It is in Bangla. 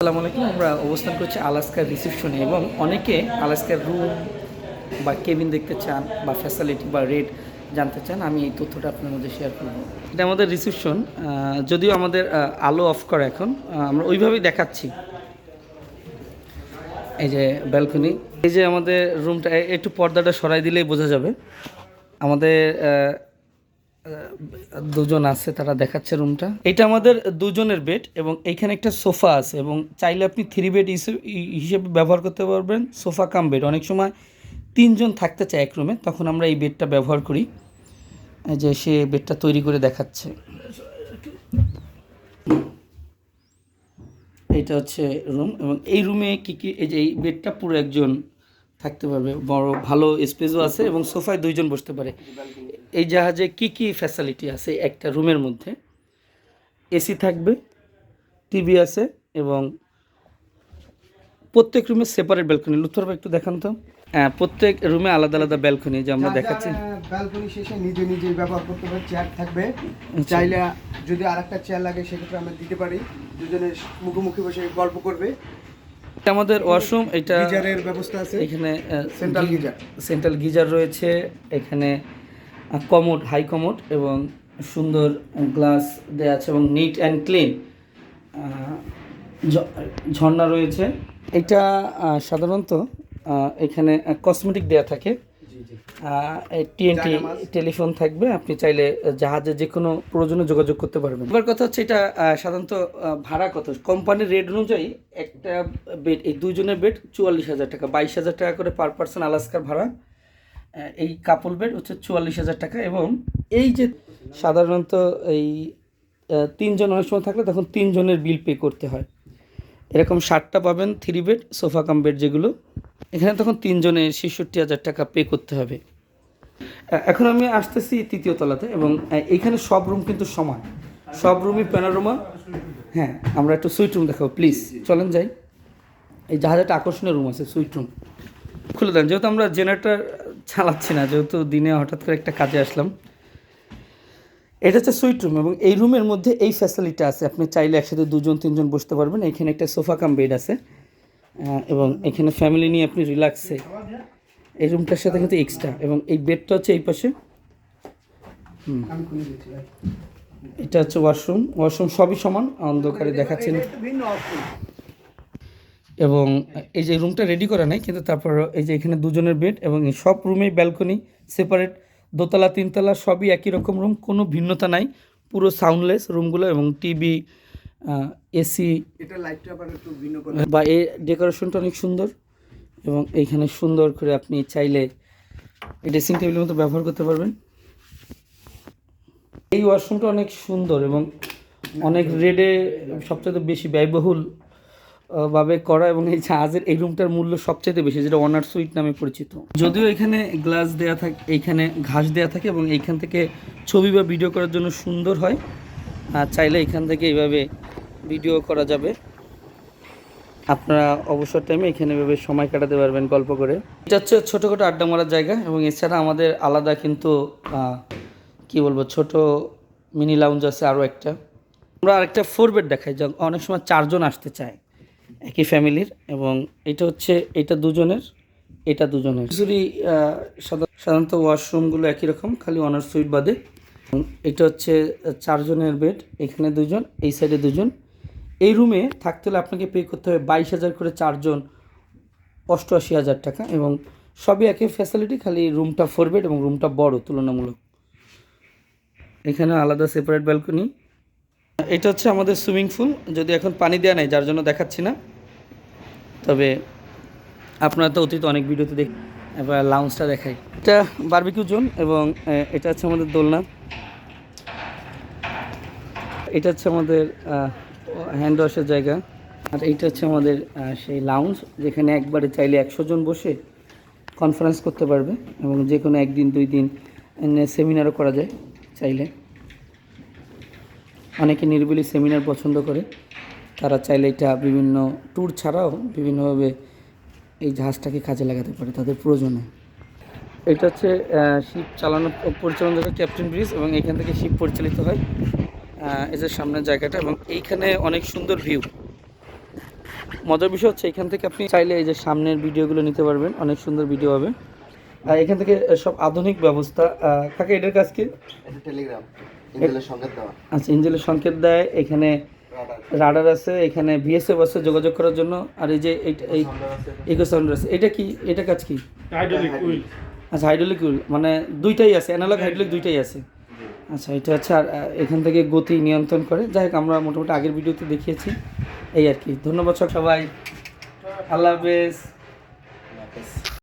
আসসালামু আলাইকুম, আমরা অবস্থান করছি আলাস্কার রিসেপশনে এবং অনেকে আলাস্কার রুম বা কেবিন দেখতে চান বা ফ্যাসিলিটি বা রেট জানতে চান, আমি এই তথ্যটা আপনার মধ্যে শেয়ার করব। এটা আমাদের রিসেপশন যদিও আমাদের আলো অফ করা এখন আমরা ওইভাবেই দেখাচ্ছি। এই যে ব্যালকনি এই যে আমাদের রুমটা একটু পর্দাটা সরাই দিলেই বোঝা যাবে। আমাদের দুজন আছে, তারা দেখাচ্ছে রুমটা। এটা আমাদের দুজনের বেড এবং এইখানে একটা সোফা আছে এবং চাইলে আপনি থ্রি বেড হিসেবে ব্যবহার করতে পারবেন। সোফা কাম বেড অনেক সময় তিনজন থাকতে চায় এক রুমে তখন আমরা এই বেডটা ব্যবহার করি। যে সে বেডটা তৈরি করে দেখাচ্ছে। এটা হচ্ছে রুম এবং এই রুমে কি কি, এই যে এই বেডটা পুরো একজন থাকতে পারবে। বড়, ভালো স্পেসও আছে এবং সোফায় দুইজন বসতে পারে। এই জাহাজে কি কি ফ্যাসিলিটি আছে একটা রুমের মধ্যে? এসি থাকবে টিভি আছে এবং প্রত্যেক রুমে সেপারেট ব্যালকনি লুৎফর ভাই একটু দেখান তো। হ্যাঁ প্রত্যেক রুমে আলাদা আলাদা ব্যালকনি যে আমরা দেখাচ্ছি। ব্যালকনি শেষে নিজে নিজে ব্যবহার করতে পারে চেয়ার থাকবে। চাইলে যদি আরেকটা চেয়ার লাগে সেক্ষেত্রে আমরা দিতে পারি। দুজনের মুখোমুখি বসে গল্প করবে। এটা আমাদের ওয়াশরুম এটা গিজারের ব্যবস্থা আছে। এখানে সেন্ট্রাল গিজার। সেন্ট্রাল গিজার রয়েছে। এখানে কমোড হাই কমোড এবং সুন্দর গ্লাস দেওয়া আছে এবং নিট অ্যান্ড ক্লিন ঝর্ণা রয়েছে। এটা সাধারণত এখানে কসমেটিক দেওয়া থাকে। টিএনটি টেলিফোন থাকবে। আপনি চাইলে জাহাজে যে কোনো প্রয়োজনে যোগাযোগ করতে পারবেন। এবার কথা হচ্ছে এটা সাধারণত ভাড়া কত? কোম্পানির রেট অনুযায়ী একটা বেড এই দুজনের বেড চুয়াল্লিশ হাজার টাকা বাইশ হাজার টাকা করে পার পার্সন আলাস্কার ভাড়া। এই কাপল বেড হচ্ছে চুয়াল্লিশ হাজার টাকা এবং এই যে সাধারণত এই তিনজন অনেক সময় থাকলে তখন তিনজনের বিল পে করতে হয়। এরকম ষাটটা পাবেন three bed sofa cum bed যেগুলো। এখানে তখন তিনজনে ছেষট্টি হাজার টাকা পে করতে হবে। এখন আমি আসতেছি তৃতীয় তলাতে এবং এ, এইখানে সব রুম কিন্তু সমান। সব রুমই প্যানারোমা হ্যাঁ আমরা একটু সুইট রুম দেখাবো প্লিজ চলেন যাই। এই জাহাজে একটা আকর্ষণীয় রুম আছে সুইট রুম খুলে দেন যেহেতু আমরা জেনারেটর চালাচ্ছি না, যেহেতু দিনে হঠাৎ করে একটা কাজে আসলাম। এটা হচ্ছে সুইট রুম এবং এই রুমের মধ্যে এই ফ্যাসিলিটি আছে। আপনি চাইলে একসাথে দুজন, তিনজন বসতে পারবেন। এখানে একটা সোফা কাম বেড আছে। এবং এখানে ফ্যামিলি নিয়ে আপনি রিল্যাক্সে এই রুমটার সাথে কিন্তু এক্সট্রা এবং এই বেডটা হচ্ছে এই পাশে। এটা হচ্ছে ওয়াশরুম ওয়াশরুম সবই সমান, অন্ধকারে দেখাচ্ছেন এটা একটা ভিন্ন অপশন এবং এই যে রুমটা রেডি করা নাই কিন্তু তারপর এই যে এখানে দুজনের বেড এবং সব রুমেই ব্যালকনি সেপারেট দোতলা তিনতলা সবই একই রকম রুম কোনো ভিন্নতা নাই পুরো সাউন্ডলেস রুমগুলো এবং টিভি এসি এটা লাইটটা আবার একটু ভিন্ন করে বা এই ডেকোরেশনটা অনেক সুন্দর এবং এইখানে সুন্দর করে আপনি চাইলে এই ড্রেসিং টেবিলের মতো ব্যবহার করতে পারবেন। এই ওয়াশরুমটা অনেক সুন্দর এবং অনেক রেডে সবচেয়ে বেশি ব্যয়বহুল। ভাবে করা এবং এই জাহাজের এই রুমটার মূল্য সবচেয়ে বেশি, যেটা অনার সুইট নামে পরিচিত। যদিও এখানে গ্লাস দেয়া থাকে, এইখানে ঘাস দেয়া থাকে এবং এইখান থেকে ছবি বা ভিডিও করার জন্য সুন্দর হয়। আর চাইলে এখান থেকে এইভাবে ভিডিও করা যাবে। আপনারা অবসর টাইমে এখানে এভাবে সময় কাটাতে পারবেন গল্প করে। এটা হচ্ছে ছোটোখাটো আড্ডা মারার জায়গা এবং এছাড়া আমাদের আলাদা কিন্তু কি বলব, ছোট মিনি লাউঞ্জ আছে আরও একটা। আমরা আরেকটা ফোর বেড দেখাই যা অনেক সময় চারজন আসতে চায়। একই ফ্যামিলির এবং এটা হচ্ছে, এটা দুজনের এটা দুজনের। ইউজুয়ালি সাধারণত ওয়াশরুমগুলো একই রকম, খালি অনার সুইট বাদে। এটা হচ্ছে চারজনের বেড এখানে দুজন, এই সাইডে দুজন। এই রুমে থাকতে হলে আপনাকে পে করতে হবে বাইশ হাজার করে চারজন, অষ্টআশি হাজার টাকা এবং সবই একই ফ্যাসিলিটি খালি রুমটা ফোর বেড এবং রুমটা বড়, তুলনামূলক। এখানে আলাদা সেপারেট ব্যালকনি এটা হচ্ছে আমাদের সুইমিং পুল, যদি এখন পানি দেওয়া নেই, যার জন্য দেখাচ্ছি না। তবে আপনারা তো অতীত অনেক ভিডিওতে দেখ এবার লাউঞ্জটা দেখাই। এটা বারবিকিউ জোন এবং এটা হচ্ছে আমাদের দোলনা। এটা হচ্ছে আমাদের হ্যান্ড ওয়াশের জায়গা। আর এইটা হচ্ছে আমাদের সেই লাউঞ্জ যেখানে একবারে চাইলে একশো জন বসে কনফারেন্স করতে পারবে এবং যে কোনো একদিন, দুই দিন সেমিনারও করা যায় চাইলে। অনেকে নিরিবিলি সেমিনার পছন্দ করে। তারা চাইলে এটা বিভিন্ন ট্যুর ছাড়াও বিভিন্নভাবে এই জাহাজটাকে কাজে লাগাতে পারে তাদের প্রয়োজনে। এটা হচ্ছে শিপ চালানো পরিচালনা ক্যাপ্টেন ব্রিজ এবং এখান থেকে শিপ পরিচালিত হয় যে সামনের জায়গাটা এবং এইখানে অনেক সুন্দর ভিউ মজার বিষয় হচ্ছে এখান থেকে আপনি চাইলে এই যে সামনের ভিডিওগুলো নিতে পারবেন, অনেক সুন্দর ভিডিও হবে। আর এখান থেকে সব আধুনিক ব্যবস্থা কাকা এটার কাজ কি? টেলিগ্রাম আচ্ছা ইঞ্জেলের সংকেত দেয় এখানে রাডার আছে এখানে বিএসএফ আছে যোগাযোগ করার জন্য আর এই যে এইটা এই ইকো সাউন্ডার আছে। এটা কি? এটা কাজ কি? হাইড্রোলিক উইল আচ্ছা হাইড্রোলিক উইল মানে দুইটাই আছে অ্যানালগ হাইড্রোলিক দুইটাই আছে। আচ্ছা এটা হচ্ছে আর এখান থেকে গতি নিয়ন্ত্রণ করে। যাই হোক আমরা মোটামুটি আগের ভিডিওতে দেখিয়েছি। এই আর কি। ধন্যবাদ সব সবাই। আল্লাহ হাফেজ।